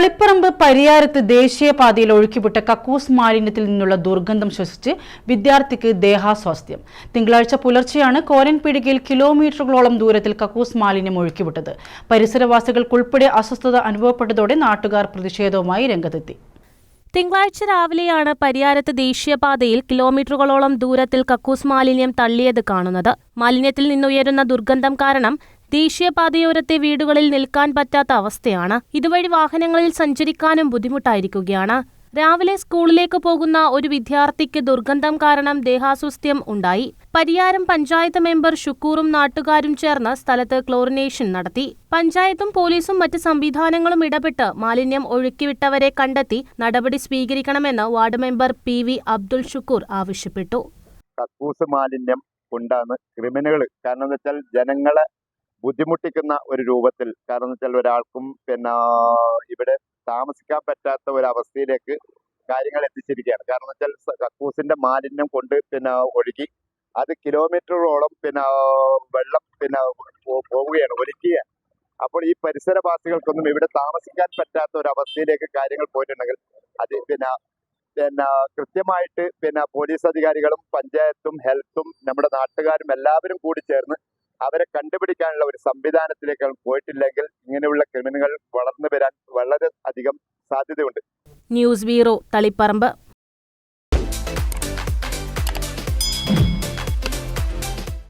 തളിപ്പറമ്പ് പരിയാരത്ത് ദേശീയപാതയിൽ ഒഴുക്കിവിട്ട കക്കൂസ് മാലിന്യത്തിൽ നിന്നുള്ള ദുർഗന്ധം ശ്വസിച്ച് വിദ്യാർത്ഥിക്ക് ദേഹാസ്വാസ്ഥ്യം. തിങ്കളാഴ്ച പുലർച്ചെയാണ് കോരൻപീടികയിൽ കിലോമീറ്ററുകളോളം ദൂരത്തിൽ കക്കൂസ് മാലിന്യം ഒഴുക്കിവിട്ടത്. പരിസരവാസികൾക്കുൾപ്പെടെ അസ്വസ്ഥത അനുഭവപ്പെട്ടതോടെ നാട്ടുകാർ പ്രതിഷേധവുമായി രംഗത്തെത്തി. തിങ്കളാഴ്ച രാവിലെയാണ് പരിയാരത്ത് ദേശീയപാതയിൽ കിലോമീറ്ററുകളോളം ദൂരത്തിൽ കക്കൂസ് മാലിന്യം തള്ളിയത് കാണുന്നത്. മാലിന്യത്തിൽ നിന്നുയരുന്ന ദുർഗന്ധം കാരണം ദേശീയപാതയോരത്തെ വീടുകളിൽ നിൽക്കാൻ പറ്റാത്ത അവസ്ഥയാണ്. ഇതുവഴി വാഹനങ്ങളിൽ സഞ്ചരിക്കാനും ബുദ്ധിമുട്ടായിരിക്കുകയാണ്. രാവിലെ സ്കൂളിലേക്ക് പോകുന്ന ഒരു വിദ്യാർത്ഥിക്ക് ദുർഗന്ധം കാരണം ദേഹാസ്വസ്ഥ്യം ഉണ്ടായി. പരിയാരം പഞ്ചായത്ത് മെമ്പർ ഷുക്കൂറും നാട്ടുകാരും ചേർന്ന് സ്ഥലത്ത് ക്ലോറിനേഷൻ നടത്തി. പഞ്ചായത്തും പോലീസും മറ്റ് സംവിധാനങ്ങളും ഇടപെട്ട് മാലിന്യം ഒഴുക്കിവിട്ടവരെ കണ്ടെത്തി നടപടി സ്വീകരിക്കണമെന്ന് ward member P V Abdul Shukoor ആവശ്യപ്പെട്ടു. കക്കൂസ് മാലിന്യം കൊണ്ടാണ് ക്രിമിനലുകൾ കാരണം എന്ന് വെച്ചാൽ ജനങ്ങളെ ബുദ്ധിമുട്ടിക്കുന്ന ഒരു രൂപത്തിൽ. കാരണം വെച്ചാൽ ഒരാൾക്കും പിന്നെ ഇവിടെ താമസിക്കാൻ പറ്റാത്ത ഒരു അവസ്ഥയിലേക്ക് കാര്യങ്ങൾ എത്തിച്ചിരിക്കുകയാണ്. കാരണം വെച്ചാൽ കക്കൂസിന്റെ മാലിന്യം കൊണ്ട് പിന്നെ ഒഴുകി അത് കിലോമീറ്ററോളം പിന്നെ വെള്ളം പിന്നെ പോവുകയാണ് ഒലിക്കുകയാണ്. അപ്പോൾ ഈ പരിസരവാസികൾക്കൊന്നും ഇവിടെ താമസിക്കാൻ പറ്റാത്ത ഒരു അവസ്ഥയിലേക്ക് കാര്യങ്ങൾ പോയിട്ടുണ്ടെങ്കിൽ അത് പിന്നെ പിന്നെ കൃത്യമായിട്ട് പിന്നെ പോലീസ് അധികാരികളും പഞ്ചായത്തും ഹെൽത്തും നമ്മുടെ നാട്ടുകാരും എല്ലാവരും കൂടി ചേർന്ന് അവരെ കണ്ടുപിടിക്കാനുള്ള ഒരു സംവിധാനത്തിലേക്ക് പോയിട്ടില്ലെങ്കിൽ ഇങ്ങനെയുള്ള ക്രിമിനലുകൾ വളർന്നു വരാൻ വളരെ അധികം സാധ്യതയുണ്ട്. News bureau Taliparamba.